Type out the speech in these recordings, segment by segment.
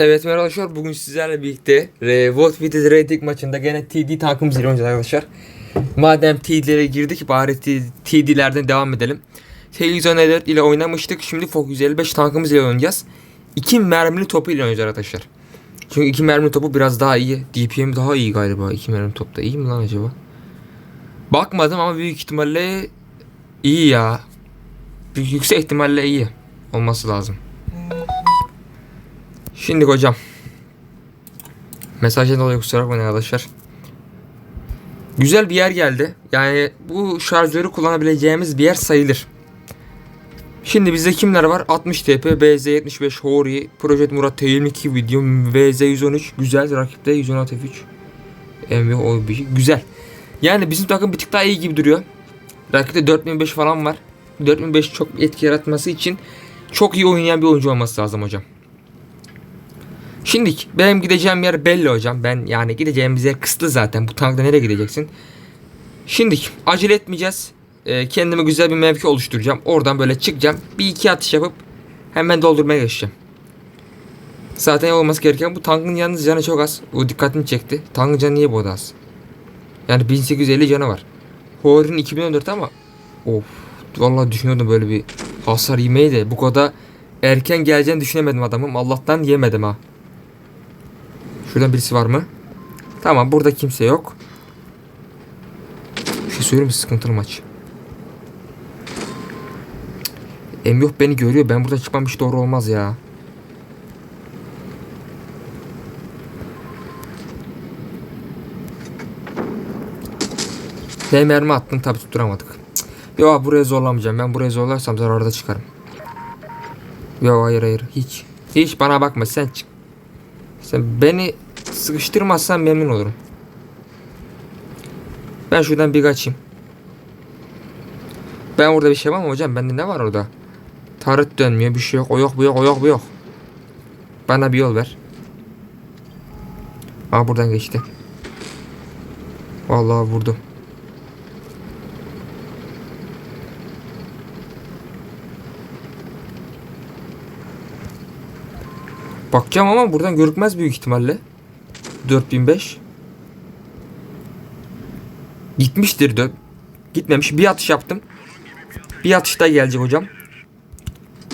Evet merhaba arkadaşlar bugün sizlerle birlikte e, World Vitis Rating maçında gene TD tankımız ile oynayacağız arkadaşlar. Madem TD'lere girdik bari TD'lerden devam edelim. Televizyon Edit ile oynamıştık şimdi Fok 155 tankımız ile oynayacağız. İki mermili topu ile oynayacağız arkadaşlar. Çünkü iki mermili topu biraz daha iyi. DPM daha iyi galiba iki mermili topta iyi mi lan acaba? Bakmadım ama büyük ihtimalle iyi ya. Yüksek ihtimalle iyi olması lazım. Şimdi hocam. Mesajdan dolayı kusura bakmayın arkadaşlar. Güzel bir yer geldi. Yani bu şarjörü kullanabileceğimiz bir yer sayılır. Şimdi bizde kimler var? 60 TP, BZ75, Hori, Project Murat T22 video, VZ113 güzel rakipte 116 F3. MV güzel. Yani bizim takım bir tık daha iyi gibi duruyor. Rakipte 4005 falan var. 4005 çok etki yaratması için çok iyi oynayan bir oyuncu olması lazım hocam. Şimdi benim gideceğim yer belli hocam. Ben yani gideceğimiz yer kısıtlı zaten. Bu tankta nereye gideceksin? Şimdi acele etmeyeceğiz. Ee, kendime güzel bir mevki oluşturacağım. Oradan böyle çıkacağım. Bir iki atış yapıp hemen doldurmaya geçeceğim. Zaten olması gereken bu tankın yalnız canı çok az. O dikkatimi çekti. Tankın canı niye bu kadar az? Yani 1850 canı var. Hori'nin 2014 ama of vallahi düşünüyordum böyle bir hasar yemeyi de bu kadar erken geleceğini düşünemedim adamım. Allah'tan yemedim ha. Şuradan birisi var mı? Tamam burada kimse yok. Bir şey söyleyeyim mi? Sıkıntılı maç. Em yok beni görüyor. Ben burada çıkmam hiç doğru olmaz ya. H mermi attım tabi tutturamadık. Yok buraya zorlamayacağım. Ben buraya zorlarsam zararda çıkarım. Yok hayır hayır hiç. Hiç bana bakma sen çık. Sen beni sıkıştırmazsan memnun olurum. Ben şuradan bir kaçayım. Ben orada bir şey var mı hocam? Bende ne var orada? Tarıt dönmüyor bir şey yok. O yok bu yok o yok bu yok. Bana bir yol ver. Aa buradan geçti. Vallahi vurdu. Bakacağım ama buradan görükmez büyük ihtimalle. 4005. Gitmiştir dön. Gitmemiş. Bir atış yaptım. Bir atışta gelecek hocam.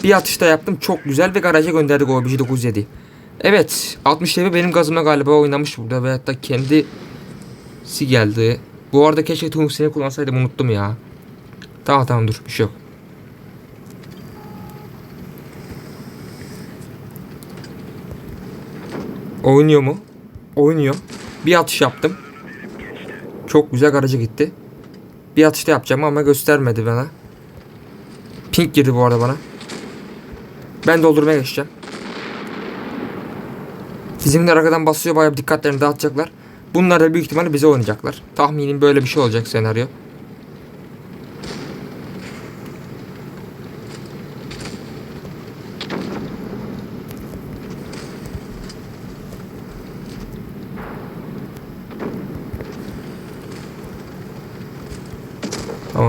Bir atışta yaptım. Çok güzel ve garaja gönderdik o OBJ 97. Evet. 60 TV benim gazıma galiba oynamış burada. Ve hatta kendisi geldi. Bu arada keşke Tungsten'i kullansaydım unuttum ya. Tamam tamam dur. Bir şey yok. Oynuyor mu? Oynuyor. Bir atış yaptım. Çok güzel garaja gitti. Bir atışta yapacağım ama göstermedi bana. Pink girdi bu arada bana. Ben doldurmaya geçeceğim. Bizimler arkadan basıyor bayağı dikkatlerini dağıtacaklar. Bunlar da büyük ihtimalle bize oynayacaklar. Tahminim böyle bir şey olacak senaryo.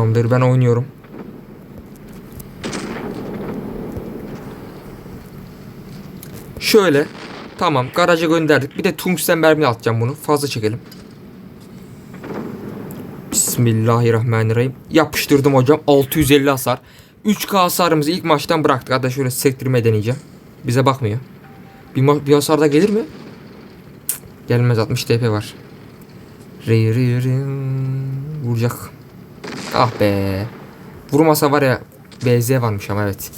Tamamdır ben oynuyorum. Şöyle. Tamam garaja gönderdik. Bir de tungsten mermi atacağım bunu. Fazla çekelim. Bismillahirrahmanirrahim. Yapıştırdım hocam. 650 hasar. 3K hasarımızı ilk maçtan bıraktık. Hatta şöyle sektirme deneyeceğim. Bize bakmıyor. Bir, bir hasar da gelir mi? Cık, Gelmez 60 TP var. Vuracak. Ah be. Vurmasa var ya BZ varmış ama evet.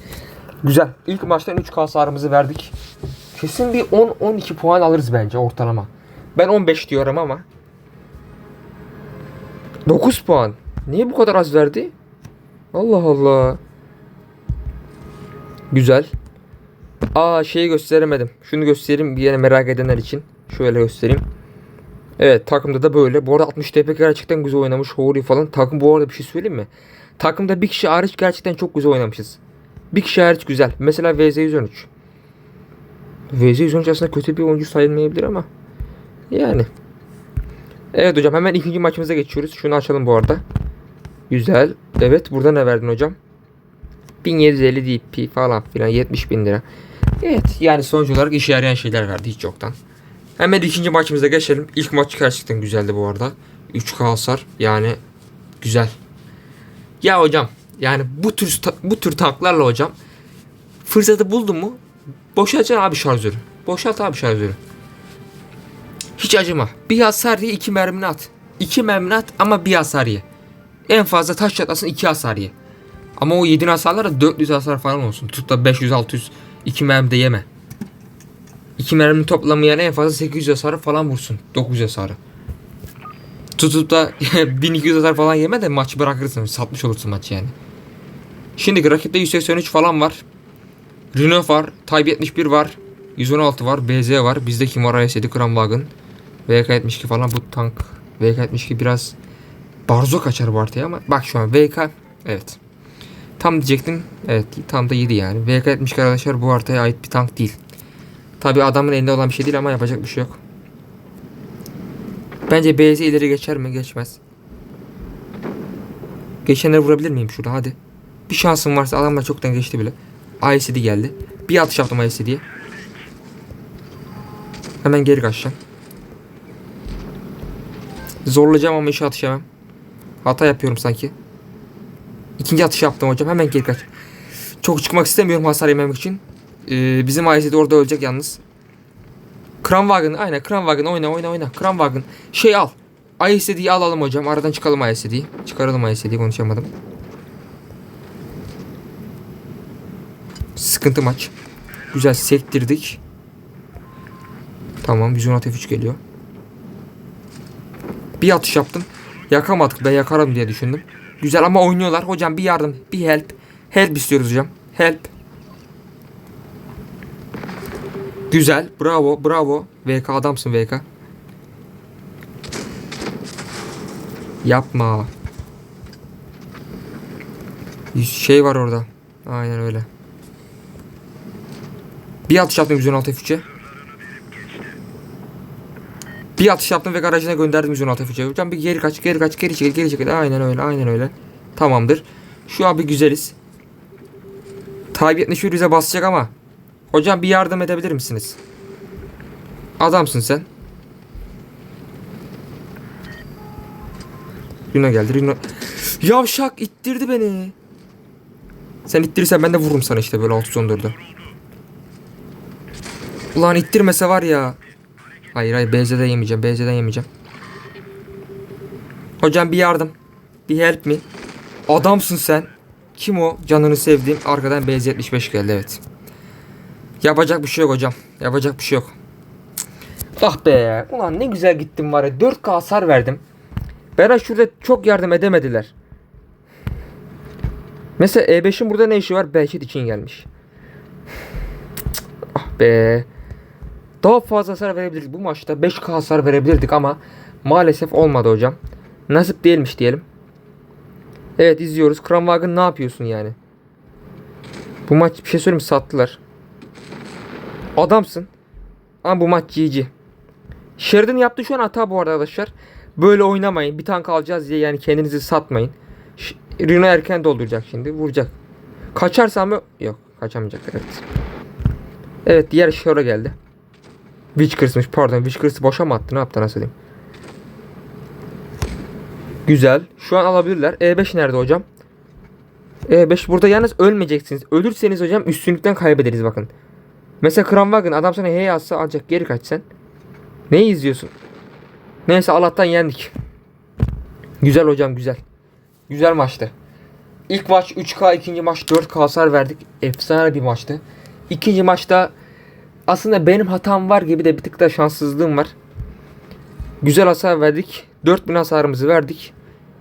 Güzel. İlk maçtan 3 hasarımızı verdik. Kesin bir 10-12 puan alırız bence ortalama. Ben 15 diyorum ama. 9 puan. Niye bu kadar az verdi? Allah Allah. Güzel. Aa şeyi gösteremedim. Şunu göstereyim bir yere merak edenler için. Şöyle göstereyim. Evet takımda da böyle. Bu arada 60 TP gerçekten güzel oynamış. Hori falan. Takım bu arada bir şey söyleyeyim mi? Takımda bir kişi hariç gerçekten çok güzel oynamışız. Bir kişi hariç güzel. Mesela VZ113. VZ113 aslında kötü bir oyuncu sayılmayabilir ama. Yani. Evet hocam hemen ikinci maçımıza geçiyoruz. Şunu açalım bu arada. Güzel. Evet burada ne verdin hocam? 1750 DP falan filan 70 bin lira. Evet yani sonuç olarak işe yarayan şeyler verdi hiç yoktan. Hemen ikinci maçımıza geçelim. İlk maç gerçekten güzeldi bu arada. 3K hasar yani güzel. Ya hocam yani bu tür bu tür tanklarla hocam fırsatı buldun mu boşaltacaksın abi şarjörü. Boşalt abi şarjörü. Hiç acıma. Bir hasar iki mermini at. İki mermini at ama bir hasar. En fazla taş çatlasın iki hasar. Ama o yediğin hasarlar da 400 hasar falan olsun. Tut da 500-600 iki mermi de yeme. İki merminin toplamı yani en fazla 800 hasarı falan vursun. 900 hasarı. Tutup da 1200 hasar falan yeme de maçı bırakırsın. Satmış olursun maçı yani. Şimdi rakipte 183 falan var. Renault var. Type 71 var. 116 var. BZ var. Bizde kim var? IS7 Kramwagen. VK72 falan bu tank. VK72 biraz barzo kaçar bu artıya ama bak şu an VK evet. Tam diyecektim. Evet tam da 7 yani. VK72 arkadaşlar bu haritaya ait bir tank değil. Tabi adamın elinde olan bir şey değil ama yapacak bir şey yok. Bence BZ ileri geçer mi? Geçmez. Geçenleri vurabilir miyim şurada hadi. Bir şansım varsa adamlar çoktan geçti bile. ICD geldi. Bir atış yaptım ICD'ye. Hemen geri kaçacağım. Zorlayacağım ama işe atış yemem. Hata yapıyorum sanki. İkinci atış yaptım hocam. Hemen geri kaç. Çok çıkmak istemiyorum hasar yememek için. Ee, bizim ICD orada ölecek yalnız. Kranwagen aynen Kranwagen oyna oyna oyna. Kranwagen şey al. ICD'yi alalım hocam. Aradan çıkalım ICD'yi. Çıkaralım ICD'yi konuşamadım. Sıkıntı maç. Güzel sektirdik. Tamam 116 F3 geliyor. Bir atış yaptım. Yakamadık ben yakarım diye düşündüm. Güzel ama oynuyorlar. Hocam bir yardım, bir help. Help istiyoruz hocam. Help. Güzel. Bravo, bravo. VK adamsın VK. Yapma. Şey var orada. Aynen öyle. Bir atış yaptım 116 F3'e. Bir atış yaptım ve garajına gönderdim 116 F3'e. Hocam bir geri kaç, geri kaç, geri çekil, geri çekil. Aynen öyle, aynen öyle. Tamamdır. Şu an bir güzeliz. Tayyip 71 bize basacak ama. Hocam bir yardım edebilir misiniz? Adamsın sen. Rino geldi. Rino. Yavşak ittirdi beni. Sen ittirirsen ben de vururum sana işte böyle 614'ü. Ulan ittirmese var ya. Hayır hayır BZ'den yemeyeceğim. BZ'den yemeyeceğim. Hocam bir yardım. Bir help me. Adamsın sen. Kim o? Canını sevdiğim. Arkadan BZ75 geldi evet. Yapacak bir şey yok hocam. Yapacak bir şey yok. Ah be. Ulan ne güzel gittim var ya. 4K hasar verdim. Bana şurada çok yardım edemediler. Mesela E5'in burada ne işi var? Behçet için gelmiş. Ah be. Daha fazla hasar verebilirdik. Bu maçta 5K hasar verebilirdik ama maalesef olmadı hocam. Nasip değilmiş diyelim. Evet izliyoruz. Kramwagen ne yapıyorsun yani? Bu maç bir şey söyleyeyim? Sattılar. Adamsın. Ama bu maç GG. Sheridan yaptı şu an hata bu arada arkadaşlar. Böyle oynamayın. Bir tank alacağız diye yani kendinizi satmayın. Rino erken dolduracak şimdi. Vuracak. Kaçarsa mı? Yok. Kaçamayacak. Evet. Evet diğer Shora geldi. Witchkers'mış pardon. Witchers'ı boşa mı attı? Ne yaptı nasıl diyeyim? Güzel. Şu an alabilirler. E5 nerede hocam? E5 burada yalnız ölmeyeceksiniz. Ölürseniz hocam üstünlükten kaybederiz bakın. Mesela Kramwagen adam sana hey yazsa alacak geri kaç sen. Ne izliyorsun? Neyse Allah'tan yendik. Güzel hocam güzel. Güzel maçtı. İlk maç 3K, ikinci maç 4K hasar verdik. Efsane bir maçtı. İkinci maçta aslında benim hatam var gibi de bir tık da şanssızlığım var. Güzel hasar verdik. 4000 hasarımızı verdik.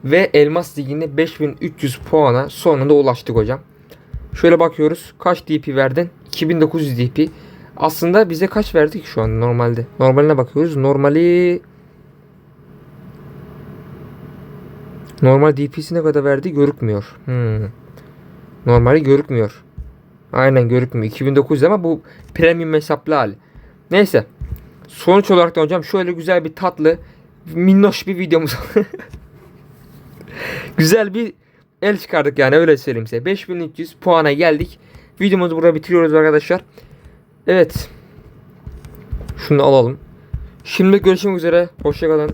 Ve Elmas Ligi'nde 5300 puana sonunda ulaştık hocam. Şöyle bakıyoruz. Kaç DP verdin? 2900 DP. Aslında bize kaç verdik şu an normalde? Normaline bakıyoruz. Normali Normal DP'si ne kadar verdi görükmüyor. Hmm. Normali görükmüyor. Aynen görükmüyor. 2900 ama bu premium hesaplı hali. Neyse. Sonuç olarak da hocam şöyle güzel bir tatlı minnoş bir videomuz. güzel bir el çıkardık yani öyle söyleyeyim size. 5300 puana geldik. Videomuzu burada bitiriyoruz arkadaşlar. Evet. Şunu alalım. Şimdi görüşmek üzere. Hoşçakalın.